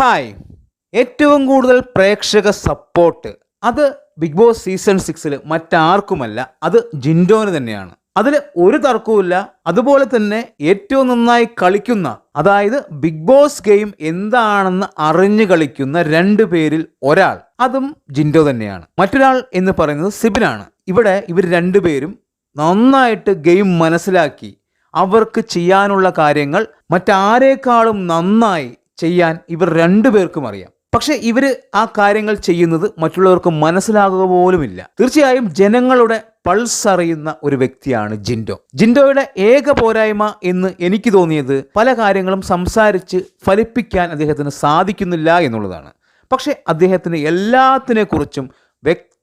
Hi ഏറ്റവും കൂടുതൽ പ്രേക്ഷക സപ്പോർട്ട് അത് ബിഗ് ബോസ് സീസൺ സിക്സിൽ മറ്റാർക്കുമല്ല അത് ജിൻഡോന് തന്നെയാണ്. അതിൽ ഒരു തർക്കവുമില്ല. അതുപോലെ തന്നെ ഏറ്റവും നന്നായി കളിക്കുന്ന അതായത് ബിഗ് ബോസ് ഗെയിം എന്താണെന്ന് അറിഞ്ഞു കളിക്കുന്ന രണ്ടു പേരിൽ ഒരാൾ അതും ജിൻഡോ തന്നെയാണ്. മറ്റൊരാൾ എന്ന് പറയുന്നത് സിബിനാണ്. ഇവിടെ ഇവർ രണ്ടുപേരും നന്നായിട്ട് ഗെയിം മനസ്സിലാക്കി അവർക്ക് ചെയ്യാനുള്ള കാര്യങ്ങൾ മറ്റാരേക്കാളും നന്നായി ചെയ്യാൻ ഇവർ രണ്ടുപേർക്കും അറിയാം. പക്ഷെ ഇവർ ആ കാര്യങ്ങൾ ചെയ്യുന്നത് മറ്റുള്ളവർക്ക് മനസ്സിലാകുക പോലുമില്ല. തീർച്ചയായും ജനങ്ങളുടെ പൾസ് അറിയുന്ന ഒരു വ്യക്തിയാണ് ജിൻഡോ. ജിൻഡോയുടെ ഏക പോരായ്മ എന്ന് എനിക്ക് തോന്നിയത് പല കാര്യങ്ങളും സംസാരിച്ച് ഫലിപ്പിക്കാൻ അദ്ദേഹത്തിന് സാധിക്കുന്നില്ല എന്നുള്ളതാണ്. പക്ഷെ അദ്ദേഹത്തിന് എല്ലാത്തിനെക്കുറിച്ചും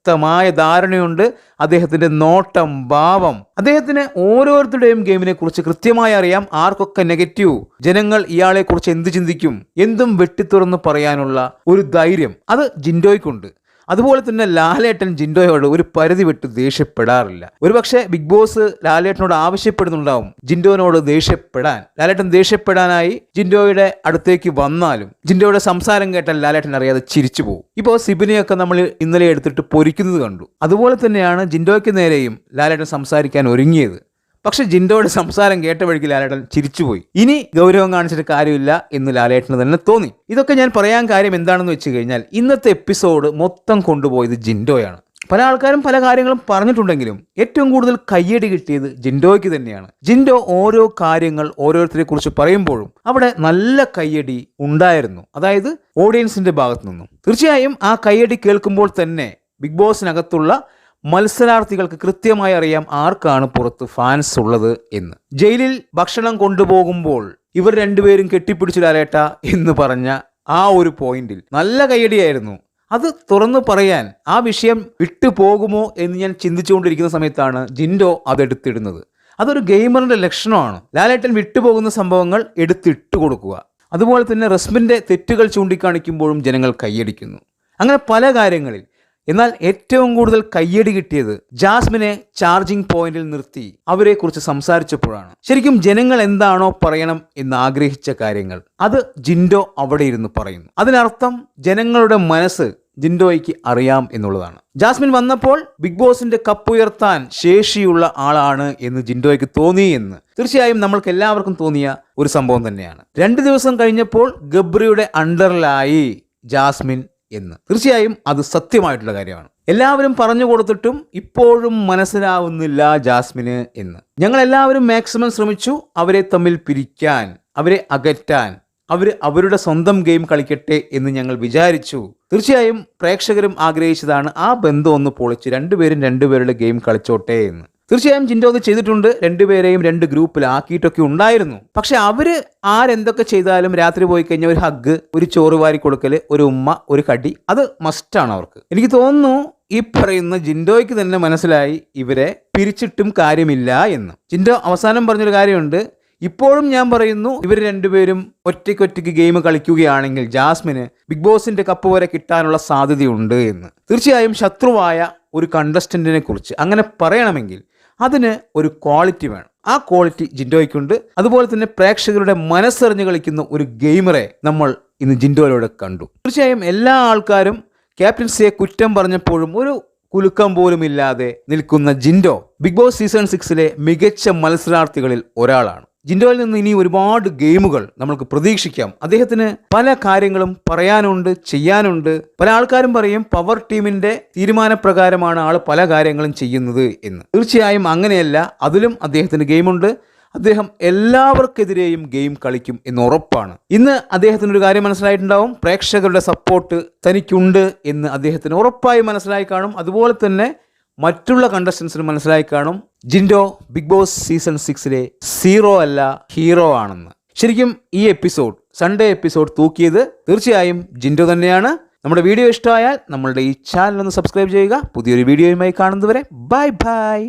വ്യക്തമായ ധാരണയുണ്ട്. അദ്ദേഹത്തിന്റെ നോട്ടം ഭാവം. അദ്ദേഹത്തിന് ഓരോരുത്തരുടെയും ഗെയിമിനെ കുറിച്ച് കൃത്യമായി അറിയാം. ആർക്കൊക്കെ നെഗറ്റീവ്? ജനങ്ങൾ ഇയാളെ കുറിച്ച് എന്ത് ചിന്തിക്കും? എന്തും വെട്ടിത്തുറന്ന് പറയാനുള്ള ഒരു ധൈര്യം. അത് ജിൻഡോയ്ക്കുണ്ട്. അതുപോലെ തന്നെ ലാലേട്ടൻ ജിൻഡോയോട് ഒരു പരിധി വിട്ട് ദേഷ്യപ്പെടാറില്ല. ഒരുപക്ഷെ ബിഗ് ബോസ് ലാലേട്ടനോട് ആവശ്യപ്പെടുന്നുണ്ടാവും ജിൻഡോനോട് ദേഷ്യപ്പെടാൻ. ലാലേട്ടൻ ദേഷ്യപ്പെടാനായി ജിൻഡോയുടെ അടുത്തേക്ക് വന്നാലും ജിൻഡോയുടെ സംസാരം കേട്ടാൽ ലാലേട്ടൻ അറിയാതെ ചിരിച്ചു പോകും. ഇപ്പോൾ സിബിനെയൊക്കെ നമ്മൾ ഇന്നലെ എടുത്തിട്ട് പൊരിക്കുന്നത് കണ്ടു. അതുപോലെ തന്നെയാണ് ജിൻഡോയ്ക്ക് നേരെയും ലാലേട്ടൻ സംസാരിക്കാൻ ഒരുങ്ങിയത്. പക്ഷെ ജിൻഡോയുടെ സംസാരം കേട്ട വഴിക്ക് ലാലേട്ടൻ ചിരിച്ചുപോയി. ഇനി ഗൗരവം കാണിച്ചിട്ട് കാര്യമില്ല എന്ന് ലാലേട്ടന് തന്നെ തോന്നി. ഇതൊക്കെ ഞാൻ പറയാൻ കാര്യം എന്താണെന്ന് വെച്ച് കഴിഞ്ഞാൽ ഇന്നത്തെ എപ്പിസോഡ് മൊത്തം കൊണ്ടുപോയത് ജിൻഡോയാണ്. പല ആൾക്കാരും പല കാര്യങ്ങളും പറഞ്ഞിട്ടുണ്ടെങ്കിലും ഏറ്റവും കൂടുതൽ കയ്യടി കിട്ടിയത് ജിൻഡോയ്ക്ക് തന്നെയാണ്. ജിൻഡോ ഓരോ കാര്യങ്ങൾ ഓരോരുത്തരെ കുറിച്ച് പറയുമ്പോഴും അവിടെ നല്ല കയ്യടി ഉണ്ടായിരുന്നു. അതായത് ഓഡിയൻസിന്റെ ഭാഗത്തു നിന്നും. തീർച്ചയായും ആ കയ്യടി കേൾക്കുമ്പോൾ തന്നെ ബിഗ് ബോസിനകത്തുള്ള മത്സരാർത്ഥികൾക്ക് കൃത്യമായി അറിയാം ആർക്കാണ് പുറത്ത് ഫാൻസ് ഉള്ളത് എന്ന്. ജയിലിൽ ഭക്ഷണം കൊണ്ടുപോകുമ്പോൾ ഇവർ രണ്ടുപേരും കെട്ടിപ്പിടിച്ചു ലാലേട്ട എന്ന് പറഞ്ഞ ആ ഒരു പോയിന്റിൽ. നല്ല കയ്യടിയായിരുന്നു. അത് തുറന്നു പറയാൻ ആ വിഷയം വിട്ടു പോകുമോ എന്ന് ഞാൻ ചിന്തിച്ചുകൊണ്ടിരിക്കുന്ന സമയത്താണ് ജിൻഡോ അതെടുത്തിടുന്നത് അതൊരു ഗെയിമറിന്റെ ലക്ഷണമാണ്. ലാലേട്ടൻ വിട്ടുപോകുന്ന സംഭവങ്ങൾ എടുത്തിട്ട് കൊടുക്കുക. അതുപോലെ തന്നെ റസ്മിന്റെ തെറ്റുകൾ ചൂണ്ടിക്കാണിക്കുമ്പോഴും ജനങ്ങൾ കൈയടിക്കുന്നു അങ്ങനെ പല കാര്യങ്ങളിൽ എന്നാൽ ഏറ്റവും കൂടുതൽ കയ്യടി കിട്ടിയത് ജാസ്മിനെ ചാർജിംഗ് പോയിന്റിൽ നിർത്തി അവരെ കുറിച്ച് സംസാരിച്ചപ്പോഴാണ്. ശരിക്കും ജനങ്ങൾ എന്താണോ പറയണം എന്ന് ആഗ്രഹിച്ച കാര്യങ്ങൾ അത് ജിൻഡോ അവിടെ ഇരുന്ന് പറയുന്നു. അതിനർത്ഥം ജനങ്ങളുടെ മനസ്സ് ജിൻഡോയ്ക്ക് അറിയാം എന്നുള്ളതാണ്. ജാസ്മിൻ വന്നപ്പോൾ ബിഗ് ബോസിന്റെ കപ്പ് ഉയർത്താൻ ശേഷിയുള്ള ആളാണ് എന്ന് ജിൻഡോയ്ക്ക് തോന്നി എന്ന് തീർച്ചയായും നമ്മൾക്ക് എല്ലാവർക്കും തോന്നിയ ഒരു സംഭവം തന്നെയാണ്. രണ്ട് ദിവസം കഴിഞ്ഞപ്പോൾ ഗബ്രിയുടെ അണ്ടറിലായി ജാസ്മിൻ എന്ന്. തീർച്ചയായും അത് സത്യമായിട്ടുള്ള കാര്യമാണ്. എല്ലാവരും പറഞ്ഞു കൊടുത്തിട്ടും ഇപ്പോഴും മനസ്സിലാവുന്നില്ല ജാസ്മിന് എന്ന്. ഞങ്ങൾ എല്ലാവരും മാക്സിമം ശ്രമിച്ചു അവരെ തമ്മിൽ പിരിക്കാൻ അവരെ അകറ്റാൻ അവർ അവരുടെ സ്വന്തം ഗെയിം കളിക്കട്ടെ എന്ന് ഞങ്ങൾ വിചാരിച്ചു. തീർച്ചയായും പ്രേക്ഷകരും ആഗ്രഹിച്ചതാണ് ആ ബന്ധം ഒന്ന് പൊളിച്ച് രണ്ടുപേരും രണ്ടുപേരുടെ ഗെയിം കളിച്ചോട്ടെ എന്ന്. തീർച്ചയായും ജിൻഡോ അത് ചെയ്തിട്ടുണ്ട്. രണ്ടുപേരെയും രണ്ട് ഗ്രൂപ്പിലാക്കിയിട്ടൊക്കെ ഉണ്ടായിരുന്നു. പക്ഷെ അവർ ആരെന്തൊക്കെ ചെയ്താലും രാത്രി പോയി കഴിഞ്ഞാൽ ഒരു ഹഗ് ഒരു ചോറ് വാരി കൊടുക്കൽ ഒരു ഉമ്മ ഒരു കടി അത് മസ്റ്റാണ് അവർക്ക്. എനിക്ക് തോന്നുന്നു ഈ പറയുന്ന ജിൻഡോയ്ക്ക് തന്നെ മനസ്സിലായി ഇവരെ പിരിച്ചിട്ടും കാര്യമില്ല എന്ന്. ജിൻഡോ അവസാനം പറഞ്ഞൊരു കാര്യമുണ്ട്. ഇപ്പോഴും ഞാൻ പറയുന്നു ഇവർ രണ്ടുപേരും ഒറ്റയ്ക്കൊറ്റയ്ക്ക് ഗെയിം കളിക്കുകയാണെങ്കിൽ ജാസ്മിന് ബിഗ് ബോസിന്റെ കപ്പ് വരെ കിട്ടാനുള്ള സാധ്യതയുണ്ട് എന്ന്. തീർച്ചയായും ശത്രുവായ ഒരു കണ്ടസ്റ്റന്റിനെ കുറിച്ച്. അങ്ങനെ പറയണമെങ്കിൽ അതിന് ഒരു ക്വാളിറ്റി വേണം. ആ ക്വാളിറ്റി ജിൻഡോയ്ക്കുണ്ട്. അതുപോലെ തന്നെ പ്രേക്ഷകരുടെ മനസ്സറിഞ്ഞ് കളിക്കുന്ന ഒരു ഗെയിമറെ നമ്മൾ ഇന്ന് ജിൻഡോയിലൂടെ കണ്ടു. തീർച്ചയായും എല്ലാ ആൾക്കാരും ക്യാപ്റ്റൻസിയെ കുറ്റം പറഞ്ഞപ്പോഴും ഒരു കുലുക്കം പോലും ഇല്ലാതെ നിൽക്കുന്ന ജിൻഡോ ബിഗ് ബോസ് സീസൺ സിക്സിലെ മികച്ച മത്സരാർത്ഥികളിൽ ഒരാളാണ്. ജിൻഡോയിൽ നിന്ന് ഇനി ഒരുപാട് ഗെയിമുകൾ നമുക്ക് പ്രതീക്ഷിക്കാം. അദ്ദേഹത്തിന് പല കാര്യങ്ങളും പറയാനുണ്ട് ചെയ്യാനുണ്ട്. പല ആൾക്കാരും പറയും പവർ ടീമിന്റെ തീരുമാനപ്രകാരമാണ് ആൾ പല കാര്യങ്ങളും ചെയ്യുന്നത് എന്ന്. തീർച്ചയായും അങ്ങനെയല്ല. അതിലും അദ്ദേഹത്തിന് ഗെയിമുണ്ട്. അദ്ദേഹം എല്ലാവർക്കെതിരെയും ഗെയിം കളിക്കും എന്ന് ഉറപ്പാണ്. ഇന്ന് അദ്ദേഹത്തിന് ഒരു കാര്യം മനസ്സിലായിട്ടുണ്ടാവും. പ്രേക്ഷകരുടെ സപ്പോർട്ട് തനിക്കുണ്ട് എന്ന് അദ്ദേഹത്തിന് ഉറപ്പായി മനസ്സിലായി കാണും. അതുപോലെ തന്നെ മറ്റുള്ള കണ്ടസ്റ്റൻസിന് മനസ്സിലായി കാണും. ജിൻഡോ ബിഗ് ബോസ് സീസൺ സിക്സിലെ സീറോ അല്ല ഹീറോ ആണെന്ന്. ശരിക്കും ഈ എപ്പിസോഡ് സൺഡേ എപ്പിസോഡ് തൂക്കിയത് തീർച്ചയായും ജിൻഡോ തന്നെയാണ്. നമ്മുടെ വീഡിയോ ഇഷ്ടമായാൽ നമ്മളുടെ ഈ ചാനൽ ഒന്ന് സബ്സ്ക്രൈബ് ചെയ്യുക. പുതിയൊരു വീഡിയോയുമായി കാണുന്നതുവരെ ബൈ ബൈ